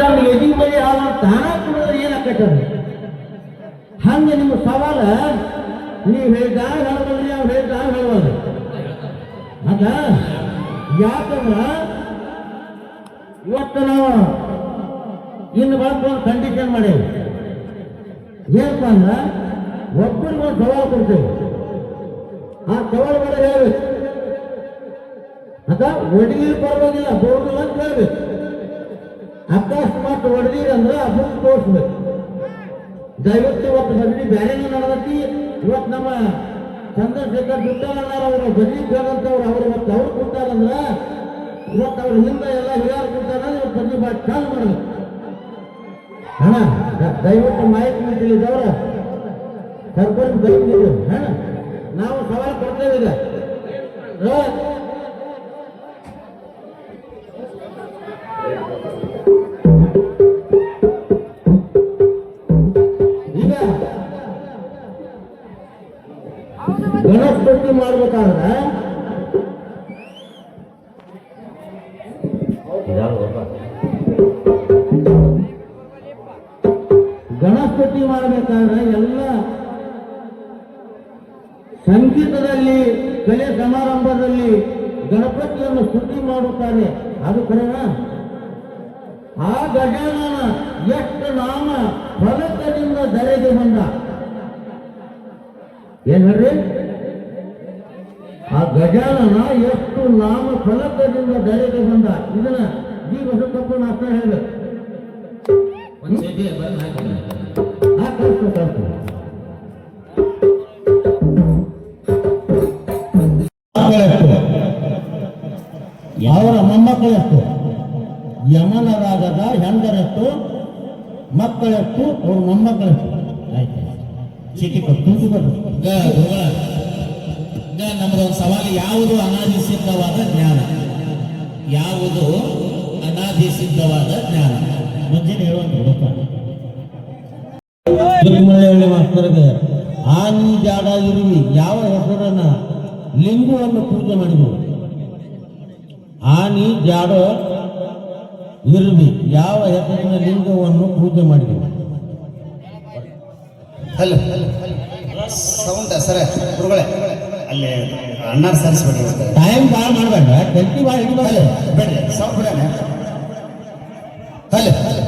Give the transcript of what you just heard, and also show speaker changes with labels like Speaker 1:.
Speaker 1: ನಮ್ಗೆ ಎದಿನ ಮೇಲೆ ಹಾಲು ತಾನ ಕುಡಿದ್ರೆ ಏನಾಕೈತದ ಹಂಗೆ ನಿಮ್ಮ ಸವಾಲ, ನೀವು ಹೇಳ್ದಾಗ ಹೇಳ್ಬೋದ್ರಿ ಅವ್ರು ಹೇಳ್ದಾಗ ಹೇಳ್ಬೋದು ಅದ? ಯಾಕಂದ್ರ ಇವತ್ತು ನಾವು ಇನ್ನು ಒಂದು ಕಂಡೀಷನ್ ಮಾಡೇವಿ ಏನಪ್ಪ ಅಂದ್ರ ಒಬ್ಬರಿಗೆ ಒಂದು ಸವಾಲು ಕೊಡ್ತೇವೆ. ಆ ಸವಾಲು ಮಾಡಿ ಹೇಳ್ಬೇಕು. ಅದ, ಒಡಗಿ ಪರವಾಗಿಲ್ಲ ಬೋರ್ಡಿಲ್ಲ ಅಂತ ಹೇಳ್ಬೇಕು. ಅಕಸ್ಮಾತ್ ಹೊಡೆದಿರಿ ಅಂದ್ರೆ ಅದನ್ನು ತೋರಿಸ್ಬೇಕು. ದಯವಿಟ್ಟು ಇವತ್ತು ಬದಲಿ ಬೇರೆನೇ ನಡೆದೈತಿ, ಇವತ್ತು ನಮ್ಮ ಚಂದ್ರಶೇಖರ್ ಅಂತಾರ ಅವರು ಬದಲಿ ಕೇಳಂತವ್ರು ಅವ್ರು, ಇವತ್ತು ಅವ್ರು ಕೊಡ್ತಾರಂದ್ರ ಇವತ್ತು ಅವ್ರ ಹಿಂದೆ ಎಲ್ಲ ಹಿರಿಯರು ಕೊಟ್ಟಾರ ಇವತ್ತು ಬದಲಿ ಮಾಡಿ ಕಾಲ್ ಮಾಡಬೇಕು ಹಣ ದಯವಿಟ್ಟು ಮಾಹಿತಿ ತಿಳಿದವ್ರ. ಸರ್ಪಂಚ್ ಬೈದಿದ್ರು ಹಣ ನಾವು ಸವಾಲು ಕೊಡ್ತೇವೆ ಈಗ. ಗಣಪತಿ ಮಾಡ್ಬೇಕಾದ್ರೆ ಗಣಪತಿ ಮಾಡಬೇಕಾದ್ರೆ ಎಲ್ಲ ಸಂಗೀತದಲ್ಲಿ ಕಲೆ ಸಮಾರಂಭದಲ್ಲಿ ಗಣಪತಿಯನ್ನು ಸ್ತುತಿ ಮಾಡುತ್ತಾರೆ. ಅದು ಕರೆಯ ಆ ಗಜಾನನ ಎಷ್ಟು ನಾಮ ಫಲಕದಿಂದ ಧರೆಗೆ ಬಂದ? ಏನ್ ಹೇಳ್ರಿ? ಗಜಾನನ ಎಷ್ಟು ನಾಮ ಫಲಕದಿಂದ ಧೈರ್ಯಕ್ಕೆ ಬಂದ ಇದನ್ನ ಈ ಹೊಸತಪ್ಪ ಅರ್ಥ ಹೇಳಬೇಕು ಮೊಮ್ಮಕ್ಕಳಷ್ಟು ಅವರ ಮೊಮ್ಮಕ್ಕಳೆಷ್ಟು. ಯಮನರಾಗದ ಹೆಂಡರೆಷ್ಟು ಮಕ್ಕಳೆಷ್ಟು ಅವ್ರ ಮೊಮ್ಮಕ್ಕಳೆಷ್ಟು. ಆಯ್ತು. ಚೀಟಿ ಕೊಟ್ಟು ತುಂಚಿ ಕೊಟ್ಟು
Speaker 2: ಈಗ ಒಂದು ಸವಾಲು ಯಾವುದು ಅನಾದಿ ಸಿದ್ಧವಾದ ಜ್ಞಾನ ಯಾವುದು ಅನಾದಿ ಸಿದ್ಧವಾದ ಜ್ಞಾನ
Speaker 1: ಮುಂಜಾನೆ ಆನಿ ಜಾಡ ಇರುವಿ ಯಾವ ಹೆಸರನ್ನ ಲಿಂಗವನ್ನು ಪೂಜೆ ಮಾಡಿದವು ಆನಿ ಜಾಡ ಇರುವಿ ಯಾವ ಹೆಸರಿನ ಲಿಂಗವನ್ನು ಪೂಜೆ ಮಾಡಿದವು
Speaker 3: ಹಲೋ ಸೌಂಡ್ ಸರ ಗುರುಗಳೇ ಅಲ್ಲಿ ಅಣ್ಣ ಸರಿಸ್ಬೇಡಿ
Speaker 1: ಟೈಮ್ ಭಾಳ ಮಾಡಬೇಡ ಗಂಟಿ ಭಾಳ ಹಿಡಿಬೇಡ
Speaker 3: ಬೇಡ್ರಿ ಸ್ವಲ್ಪ ಬಿಡಣ. Hello hello.